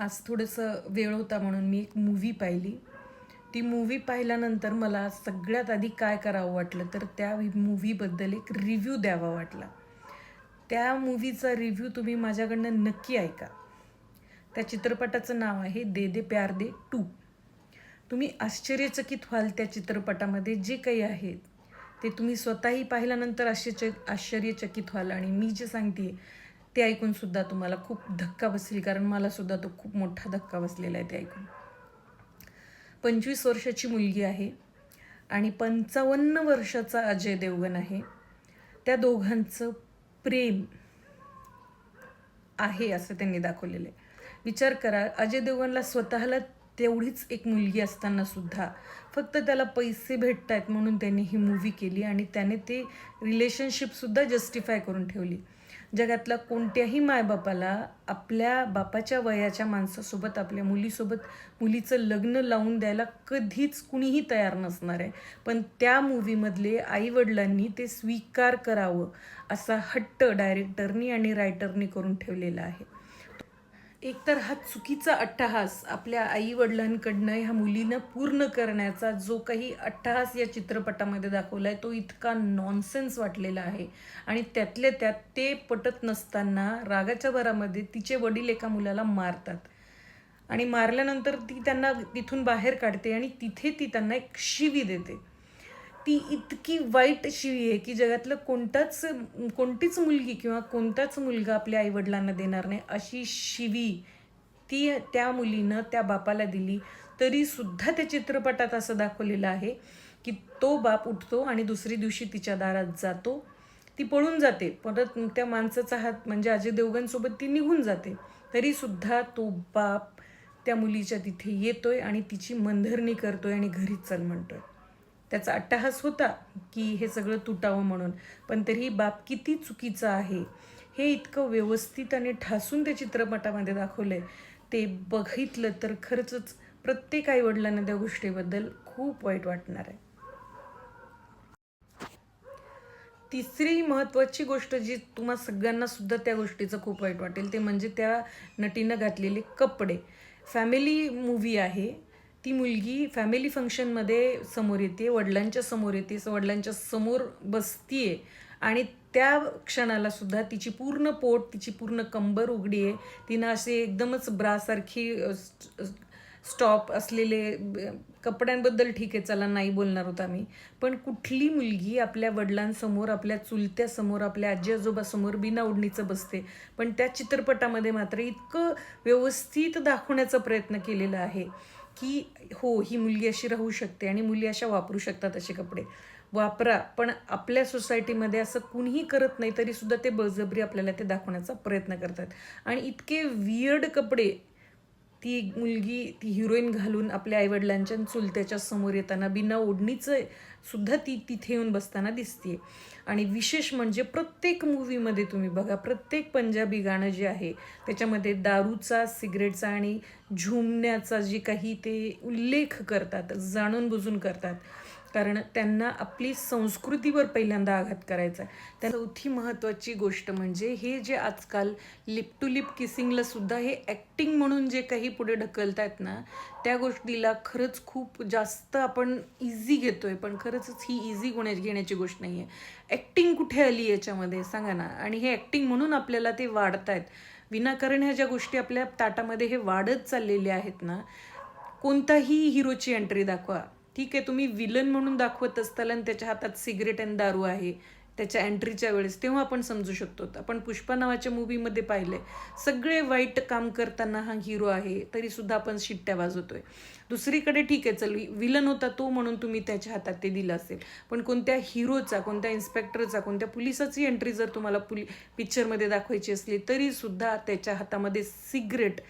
आज थोडंसं वेळ होता म्हणून मी एक मूव्ही पाहिली. ती मूव्ही पाहिल्यानंतर मला सगळ्यात आधी काय करावं वाटलं तर त्या मूव्हीबद्दल एक रिव्ह्यू द्यावा वाटला. त्या मूव्हीचा रिव्ह्यू तुम्ही माझ्याकडनं नक्की ऐका. त्या चित्रपटाचं नाव आहे दे दे प्यार दे टू. तुम्ही आश्चर्यचकित व्हाल त्या चित्रपटामध्ये जे काही आहे ते तुम्ही स्वतःही पाहिल्यानंतर आश्चर्य आश्चर्यचकित व्हाल. आणि मी जे सांगते ते ऐकून सुद्धा तुम्हाला खूप धक्का बसेल कारण मला सुद्धा तो खूप मोठा धक्का बसलेला आहे ते ऐकून. पंचवीस वर्षाची मुलगी आहे आणि पंचावन्न वर्षाचा अजय देवगण आहे. त्या दोघांचं प्रेम आहे असं त्यांनी दाखवलेलं आहे. विचार करा अजय देवगणला स्वतःला तेवढीच एक मुलगी असताना सुद्धा फक्त त्याला पैसे भेटत आहेत म्हणून त्यांनी ही मूवी केली आणि त्याने ते रिलेशनशिपसुद्धा जस्टिफाय करून ठेवली. जगातला कोणत्याही मायबापाला आपल्या बापाच्या वयाच्या माणसासोबत आपल्या मुलीसोबत मुलीचं लग्न लावून द्यायला कधीच कुणीही तयार नसणार आहे. पण त्या मूवीमधले आईवडिलांनी ते स्वीकार करावं असा हट्ट डायरेक्टरनी आणि रायटरनी करून ठेवलेला आहे. एकतर हा चुकीचा अट्टहास आपल्या आई वडिलांकडनं ह्या मुलीनं पूर्ण करण्याचा जो काही अट्टहास या चित्रपटामध्ये दाखवला आहे तो इतका नॉनसेन्स वाटलेला आहे. आणि त्यातल्या त्यात ते पटत नसताना रागाच्या भरामध्ये तिचे वडील एका मुलाला मारतात. आणि मारल्यानंतर ती त्यांना तिथून बाहेर काढते आणि तिथे ती त्यांना एक शिवी देते. ती इतकी वाईट शिवी आहे की जगातलं कोणताच कोणतीच मुलगी किंवा कोणताच मुलगा आपल्या आईवडिलांना देणार नाही अशी शिवी ती त्या मुलीनं त्या बापाला दिली. तरीसुद्धा त्या चित्रपटात असं दाखवलेलं आहे की तो बाप उठतो आणि दुसरी दिवशी तिच्या दारात जातो. ती पळून जाते. परत त्या माणसाचा हात म्हणजे अजय देवगणसोबत ती निघून जाते. तरीसुद्धा तो बाप त्या मुलीच्या तिथे येतोय आणि तिची मनधरणी करतोय आणि घरीच चल म्हणतोय त्याचा अट्टहास होता की हे सगळं तुटावं म्हणून. पण तरीही बाप किती चुकीचं आहे. हे इतकं व्यवस्थित आणि ठासून त्या चित्रपटामध्ये दाखवलं आहे ते बघितलं तर खरंच प्रत्येक आईवडिलांना त्या गोष्टीबद्दल खूप वाईट वाटणार आहे. तिसरी महत्त्वाची गोष्ट जी तुम्हा सगळ्यांना सुद्धा त्या गोष्टीचं खूप वाईट वाटेल ते म्हणजे त्या नटीनं घातलेले कपडे. फॅमिली मूवी आहे. ती मुलगी फॅमिली फंक्शनमध्ये समोर येते वडिलांच्या समोर येते वडिलांच्या समोर बसतीये आणि त्या क्षणाला सुद्धा तिची पूर्ण पोट तिची पूर्ण कंबर उघडी आहे तिनं असे एकदमच ब्रासारखी स्टॉप असलेले कपड्यांबद्दल ठीक आहे चला नाही बोलणार होता मी पण कुठली मुलगी आपल्या वडिलांसमोर आपल्या चुलत्यासमोर आपल्या आजी आजोबासमोर बिना ओढणीचं बसते? पण त्या चित्रपटामध्ये मात्र इतकं व्यवस्थित दाखवण्याचा प्रयत्न केलेला आहे. की हो ही मुलगी अशी राहू शकते आणि मुली अशा वापरू शकतात असे कपडे. वापरा. पण आपल्या सोसायटीमध्ये असं कुणीही करत नाही तरीसुद्धा ते बळजबरी आपल्याला ते दाखवण्याचा प्रयत्न करतात. आणि इतके वियर्ड कपडे ती मुलगी ती हिरोईन घालून आपल्या आईवडिलांच्या चुलत्याच्या समोर येताना बिना ओढणीचं सुद्धा ती तिथे येऊन बसताना दिसते आणि विशेष म्हणजे प्रत्येक मूवीमध्ये तुम्ही बघा प्रत्येक पंजाबी गाणं जे आहे त्याच्यामध्ये दारूचा सिगरेटचा आणि झुमण्याचा जे काही ते उल्लेख करतात जाणून बुजून करतात. कारण त्यांना आपली संस्कृतीवर पहिल्यांदा आघात करायचा आहे. त्या चौथी महत्त्वाची गोष्ट म्हणजे हे जे आजकाल लिप टू लिप किसिंगला सुद्धा हे ॲक्टिंग म्हणून जे काही पुढे ढकलत आहेत ना त्या गोष्टीला खरंच खूप जास्त आपण इझी घेतोय. पण खरंच ही इझी गुण्या घेण्याची गोष्ट नाही आहे ॲक्टिंग कुठे आली याच्यामध्ये? सांगा ना. आणि हे ॲक्टिंग म्हणून आपल्याला ते वाढत आहेत विनाकारण ह्या ज्या गोष्टी आपल्या ताटामध्ये हे वाढत चाललेल्या आहेत ना कोणताही हिरोची एंट्री दाखवा. ठीक आहे तुम्ही विलन म्हणून दाखवत असताल आणि त्याच्या हातात सिगरेट आणि दारू आहे. त्याच्या एंट्रीच्या वेळेस तेव्हा आपण समजू शकतो. आपण पुष्पा नावाच्या मूवीमध्ये पाहिले सगळे वाईट काम करताना हा हिरो आहे तरी सुद्धा आपण शिट्ट्या वाजवतोय. दुसरीकडे ठीक आहे चल विलन होता तो म्हणून तुम्ही त्याच्या हातात ते दिलं असेल. पण कोणत्या हिरोचा कोणत्या इन्स्पेक्टरचा कोणत्या पोलिसाची एंट्री जर तुम्हाला पुली पिक्चरमध्ये दाखवायची असली तरी सुद्धा त्याच्या हातामध्ये सिगरेट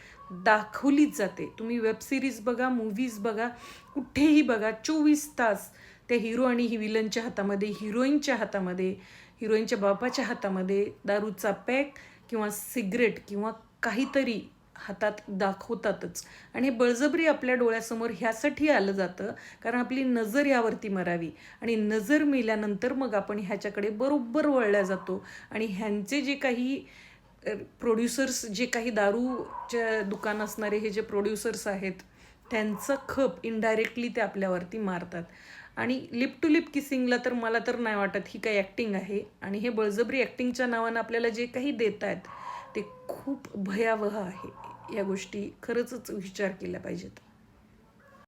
दाखवलीच जाते. तुम्ही वेब सिरीज बघा मूवीज बघा कुठेही बघा चोवीस तास त्या हिरो आणि ही विलनच्या हातामध्ये हिरोईनच्या हातामध्ये हिरोईनच्या बापाच्या हातामध्ये दारूचा पॅक किंवा सिगरेट किंवा काहीतरी हातात दाखवतातच. आणि हे बळजबरी आपल्या डोळ्यासमोर ह्यासाठी आलं जातं कारण आपली नजर यावरती मरावी. आणि नजर मेल्यानंतर मग आपण ह्याच्याकडे बरोबर वळल्या जातो. आणि ह्यांचे जे काही प्रोड्युसर्स जे काही दारूच्या दुकान असणारे हे जे प्रोड्युसर्स आहेत त्यांचं खप इनडायरेक्टली ते आपल्यावरती मारतात. आणि लिप टू लिप किसिंगला तर मला तर नाही वाटत ही काही ॲक्टिंग आहे. आणि हे बळजबरी ॲक्टिंगच्या नावानं आपल्याला जे काही देत आहेत ते खूप भयावह आहे या गोष्टी. खरंच विचार केल्या पाहिजेत.